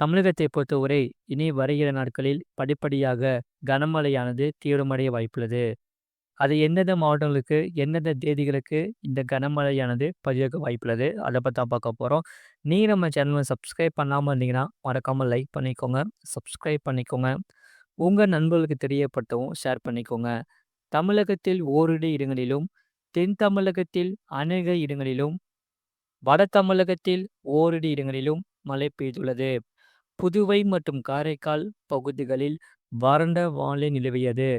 தமிழகத்தை பொறுத்தவரை இனி வருகிற நாட்களில் படிப்படியாக கனமழையானது தீவிரமடைய வாய்ப்புள்ளது. அது எந்தெந்த மாவட்டங்களுக்கு, எந்தெந்த தேதிகளுக்கு இந்த கனமழையானது பதிவாக வாய்ப்புள்ளது. அதை பற்றி தான் பார்க்க போகிறோம் நீங்கள் நம்ம சேனலை சப்ஸ்கிரைப் பண்ணாமல் இருந்தீங்கன்னா, மறக்காமல் லைக் பண்ணிக்கோங்க. சப்ஸ்கிரைப் பண்ணிக்கோங்க. உங்கள் நண்பர்களுக்கு தெரியப்படுத்தவும் ஷேர் பண்ணிக்கோங்க. தமிழகத்தில் ஓரிரு இடங்களிலும், தென் தமிழகத்தில் அநேக இடங்களிலும், வட தமிழகத்தில் ஓரிரு இடங்களிலும் மழை பெய்துள்ளது. புதுவை மற்றும் காரைக்கால் பகுதிகளில் வறண்ட வானிலை நிலவியது.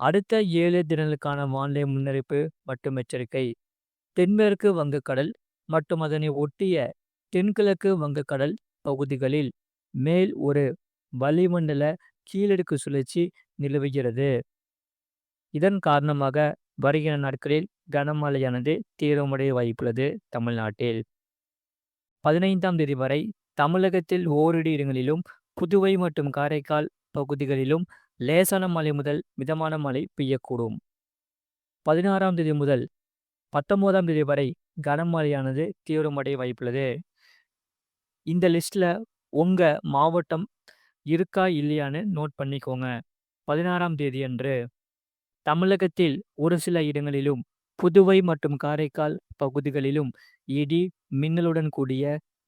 அடுத்த ஏழு தினங்களுக்கான வானிலை முன்னறிப்பு மற்றும் எச்சரிக்கை. தென்மேற்கு வங்கக்கடல் மற்றும் அதனை ஒட்டிய தென்கிழக்கு வங்கக்கடல் பகுதிகளில் மேல் ஒரு வளிமண்டல கீழடுக்கு சுழற்சி நிலவுகிறது. இதன் காரணமாக வருகிற நாட்களில் கனமழையானது தீவிரமடைய வாய்ப்புள்ளது தமிழ்நாட்டில். 15ஆம் தேதி வரை தமிழகத்தில் ஓரிரு இடங்களிலும், புதுவை மற்றும் காரைக்கால் பகுதிகளிலும் லேசான மழை முதல் மிதமான மழை பெய்யக்கூடும். 16ஆம் தேதி முதல் 19ஆம் தேதி வரை கனமழையானது தீவிரமடைய வாய்ப்புள்ளது. இந்த லிஸ்ட்ல உங்க மாவட்டம் இருக்கா இல்லையான்னு நோட் பண்ணிக்கோங்க. 16ஆம் தேதியன்று தமிழகத்தில் ஒரு சில இடங்களிலும், புதுவை மற்றும் காரைக்கால் பகுதிகளிலும் இடி, மின்னலுடன் கூடிய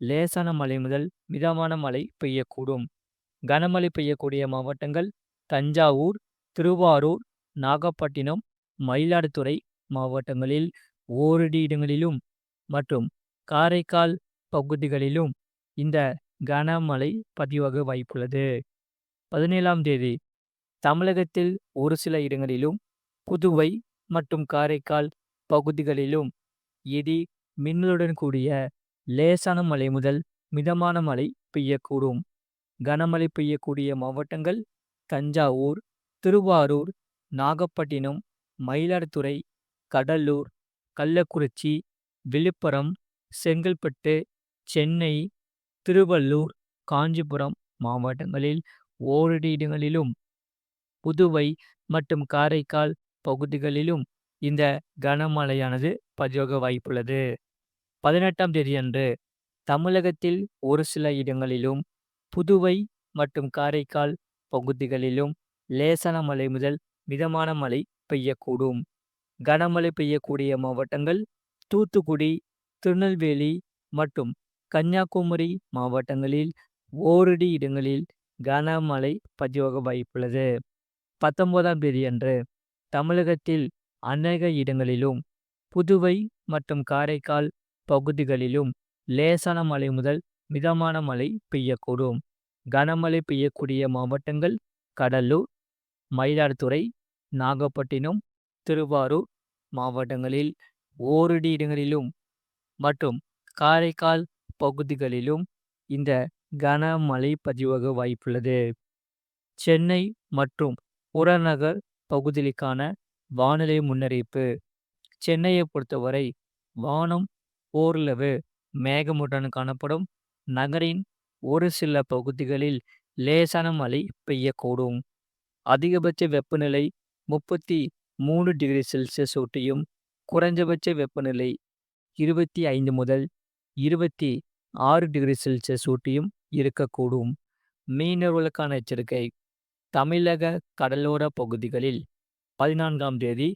லேசான மழை முதல் மிதமான மழை பெய்யக்கூடும். கனமழை பெய்யக்கூடிய மாவட்டங்கள் தஞ்சாவூர், திருவாரூர், நாகப்பட்டினம், மயிலாடுதுறை மாவட்டங்களில் ஓரிரு இடங்களிலும் மற்றும் காரைக்கால் பகுதிகளிலும் இந்த கனமழை பதிவாக வாய்ப்புள்ளது. 17ஆம் தேதி தமிழகத்தில் ஒரு சில இடங்களிலும், புதுவை மற்றும் காரைக்கால் பகுதிகளிலும் இடி, மின்னலுடன் கூடிய லேசான மழை முதல் மிதமான மழை பெய்யக்கூடும். கனமழை பெய்யக்கூடிய மாவட்டங்கள் தஞ்சாவூர், திருவாரூர், நாகப்பட்டினம், மயிலாடுதுறை, கடலூர், கள்ளக்குறிச்சி, விழுப்புரம், செங்கல்பட்டு, சென்னை, திருவள்ளூர், காஞ்சிபுரம் மாவட்டங்களில் ஓரிரு இடங்களிலும், புதுவை மற்றும் காரைக்கால் பகுதிகளிலும் இந்த கனமழையானது பதிவாக வாய்ப்புள்ளது. 18ஆம் தேதியன்று தமிழகத்தில் ஒரு சில இடங்களிலும், புதுவை மற்றும் காரைக்கால் பகுதிகளிலும் லேசான மழை முதல் மிதமான மழை பெய்யக்கூடும். கனமழை பெய்யக்கூடிய மாவட்டங்கள் தூத்துக்குடி, திருநெல்வேலி மற்றும் கன்னியாகுமரி மாவட்டங்களில் ஓரிரு இடங்களில் கனமழை பதிவாக வாய்ப்புள்ளது. 19ஆம் தேதியன்று தமிழகத்தில் அநேக இடங்களிலும், புதுவை மற்றும் காரைக்கால் பகுதிகளிலும் லேசான மழை முதல் மிதமான மழை பெய்யக்கூடும். கனமழை பெய்யக்கூடிய மாவட்டங்கள் கடலூர், மயிலாடுதுறை, நாகப்பட்டினம், திருவாரூர் மாவட்டங்களில் ஓரிரு இடங்களிலும் மற்றும் காரைக்கால் பகுதிகளிலும் இந்த கனமழை பதிவாக வாய்ப்புள்ளது. சென்னை மற்றும் புறநகர் பகுதிகளுக்கான வானிலை முன்னறிவிப்பு. சென்னையை பொறுத்தவரை வானம் ஓரளவு மேகமுடன் காணப்படும். நகரின் ஒரு சில பகுதிகளில் லேசான மழை பெய்யக்கூடும். அதிகபட்ச வெப்பநிலை முப்பத்தி மூணு டிகிரி செல்சியஸ் ஒட்டியும், குறைந்தபட்ச வெப்பநிலை இருபத்தி ஐந்து முதல் இருபத்தி ஆறு டிகிரி செல்சியஸ் ஒட்டியும் இருக்கக்கூடும். மீனவர்களுக்கான எச்சரிக்கை தமிழக கடலோர பகுதிகளில் 14ஆம் தேதி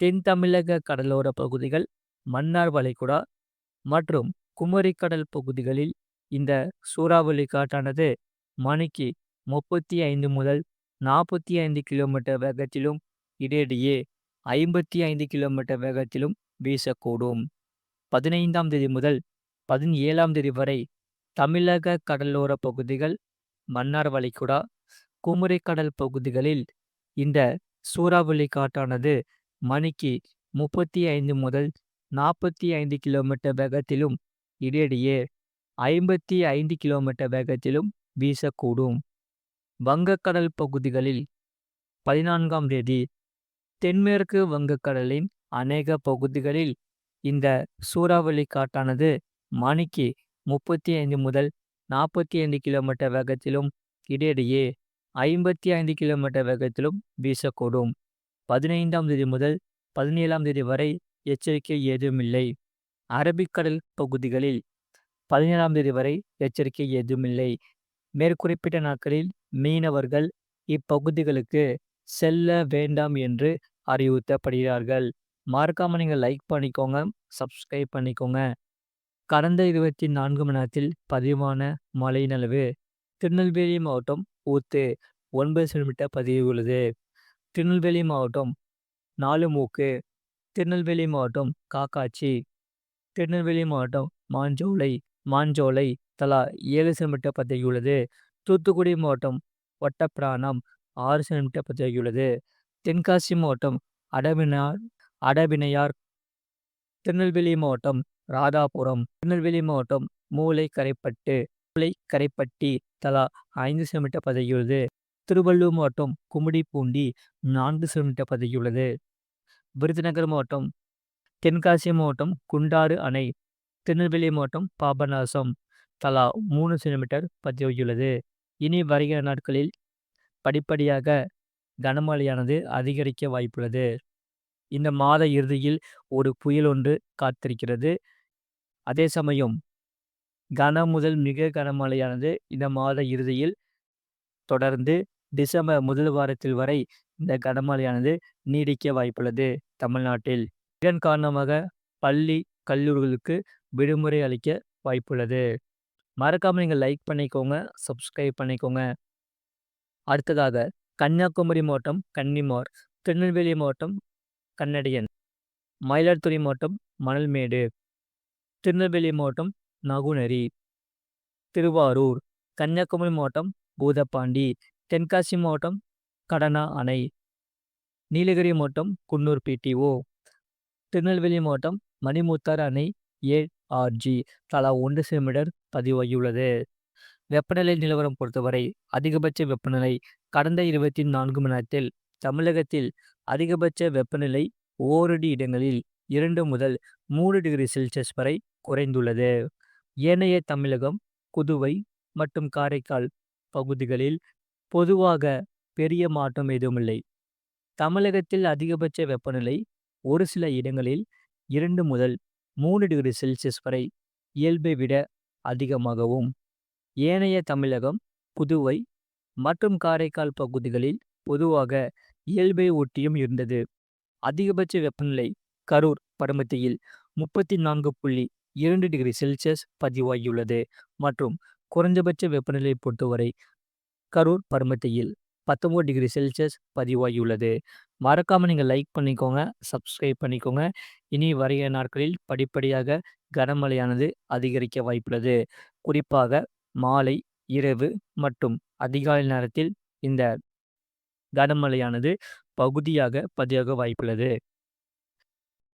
தென் தமிழக கடலோர பகுதிகள், மன்னார் வளைகுடா மற்றும் குமரிக்கடல் பகுதிகளில் இந்த சூறாவளி காற்றானது மணிக்கு முப்பத்தி ஐந்து முதல் நாற்பத்தி ஐந்து கிலோமீட்டர் வேகத்திலும், இடையிடையே ஐம்பத்தி ஐந்து கிலோமீட்டர் வேகத்திலும் வீசக்கூடும். 15ஆம் தேதி முதல் 17ஆம் தேதி வரை தமிழக கடலோர பகுதிகள், மன்னார் வளைகுடா, குமரிக்கடல் பகுதிகளில் இந்த சூறாவளி காற்றானது மணிக்கு முப்பத்தி ஐந்து முதல் நாற்பத்தி ஐந்து கிலோமீட்டர் வேகத்திலும், இடையிடையே ஐம்பத்தி ஐந்து கிலோமீட்டர் வேகத்திலும் வீசக்கூடும். வங்கக்கடல் பகுதிகளில் 14ஆம் தேதி தென்மேற்கு வங்கக்கடலின் அநேக பகுதிகளில் இந்த சூறாவளி காட்டானது மணிக்கு முப்பத்தி ஐந்து முதல் நாற்பத்தி ஐந்து கிலோமீட்டர் வேகத்திலும், இடையிடையே ஐம்பத்தி ஐந்து கிலோமீட்டர் வேகத்திலும் வீசக்கூடும். 15ஆம் தேதி முதல் 17ஆம் தேதி வரை எச்சரிக்கை ஏதுமில்லை. அரபிக்கடல் பகுதிகளில் 17ஆம் தேதி வரை எச்சரிக்கை ஏதுமில்லை. மேற்குறிப்பிட்ட நாட்களில் மீனவர்கள் இப்பகுதிகளுக்கு செல்ல வேண்டாம் என்று அறிவுறுத்தப்படுகிறார்கள். மறக்காம நீங்கள் லைக் பண்ணிக்கோங்க. சப்ஸ்கிரைப் பண்ணிக்கோங்க. கடந்த 24 மணி நேரத்தில் பதிவான மழையின் அளவு திருநெல்வேலி மாவட்டம் ஊத்து ஒன்பது சென்டிமீட்டர் பதிவு உள்ளது திருநெல்வேலி மாவட்டம் நாலு மூக்கு திருநெல்வேலி மாவட்டம் காக்காட்சி, திருநெல்வேலி மாவட்டம் மாஞ்சோலை மாஞ்சோலை தலா ஏழு சென்டிமீட்டர் பதிவாகியுள்ளது. தூத்துக்குடி மாவட்டம் ஒட்டப்பிராணம் ஆறு சென்டிமீட்டர் பதிவாகியுள்ளது. தென்காசி மாவட்டம் அடவினார் அடவினையார், திருநெல்வேலி மாவட்டம் ராதாபுரம், திருநெல்வேலி மாவட்டம் மூளை கரைப்பட்டு மூளை கரைப்பட்டி தலா ஐந்து சென்டிமீட்டர் பதவியுள்ளது திருவள்ளூர் மாவட்டம் கும்மிடிப்பூண்டி நான்கு சென்டிமீட்டர் பதவியுள்ளது விருதுநகர் மாவட்டம் தென்காசி மாவட்டம் குண்டாறு அணை, திருநெல்வேலி மாவட்டம் பாபநாசம் தலா மூணு சென்டிமீட்டர் பதிவாகியுள்ளது. இனி வருகிற நாட்களில் படிப்படியாக கனமழையானது அதிகரிக்க வாய்ப்புள்ளது. இந்த மாத இறுதியில் ஒரு புயல் ஒன்று காத்திருக்கிறது. அதே சமயம் கன முதல் மிக கனமழையானது இந்த மாத இறுதியில் தொடர்ந்து டிசம்பர் முதல் வாரத்தில் வரை இந்த கனமழையானது நீடிக்க வாய்ப்புள்ளது தமிழ்நாட்டில். இதன் காரணமாக பள்ளி, கல்லூரிகளுக்கு விடுமுறை அளிக்க வாய்ப்புள்ளது. மறக்காமல் நீங்கள் லைக் பண்ணிக்கோங்க. சப்ஸ்கிரைப் பண்ணிக்கோங்க. அடுத்ததாக கன்னியாகுமரி மாவட்டம் கன்னிமார், திருநெல்வேலி மாவட்டம் கன்னடியன், மயிலாடுதுறை மாவட்டம் மணல்மேடு, திருநெல்வேலி மாவட்டம் நகுநரி, திருவாரூர், கன்னியாகுமரி மாவட்டம் பூதப்பாண்டி, தென்காசி மாவட்டம் கடனா அணை, நீலகிரி மாவட்டம் குன்னூர் பிடிஓ, திருநெல்வேலி மாவட்டம் மணிமுத்தார் அணை ஏஆர்ஜி தலா ஒன்று சென்டிமீட்டர் பதிவாகியுள்ளது. வெப்பநிலை நிலவரம் பொறுத்தவரை அதிகபட்ச வெப்பநிலை கடந்த 24 மணி நேரத்தில் தமிழகத்தில் அதிகபட்ச வெப்பநிலை ஓரடி இடங்களில் இரண்டு முதல் மூன்று டிகிரி செல்சியஸ் வரை குறைந்துள்ளது. ஏனைய தமிழகம், புதுவை மற்றும் காரைக்கால் பகுதிகளில் பொதுவாக பெரிய மாற்றம் எதுவுமில்லை. தமிழகத்தில் அதிகபட்ச வெப்பநிலை ஒரு சில இடங்களில் இரண்டு முதல் மூணு டிகிரி செல்சியஸ் வரை இயல்பை விட அதிகமாகவும், ஏனைய தமிழகம், புதுவை மற்றும் காரைக்கால் பகுதிகளில் பொதுவாக இயல்பை ஒட்டியும் இருந்தது. அதிகபட்ச வெப்பநிலை கரூர் பரமத்தியில் 34.2 டிகிரி செல்சியஸ் பதிவாகியுள்ளது மற்றும் குறைந்தபட்ச வெப்பநிலை பொறுத்தவரை கரூர் பரமத்தியில் 19 டிகிரி செல்சியஸ் பதிவாகியுள்ளது. மறக்காமல் நீங்கள் லைக் பண்ணிக்கோங்க. சப்ஸ்கிரைப் பண்ணிக்கோங்க. இனி வரைய நாட்களில் படிப்படியாக கனமழையானது அதிகரிக்க வாய்ப்புள்ளது. குறிப்பாக மாலை, இரவு மற்றும் அதிகாலை நேரத்தில் இந்த கனமழையானது பகுதியாக பதிவாக வாய்ப்புள்ளது.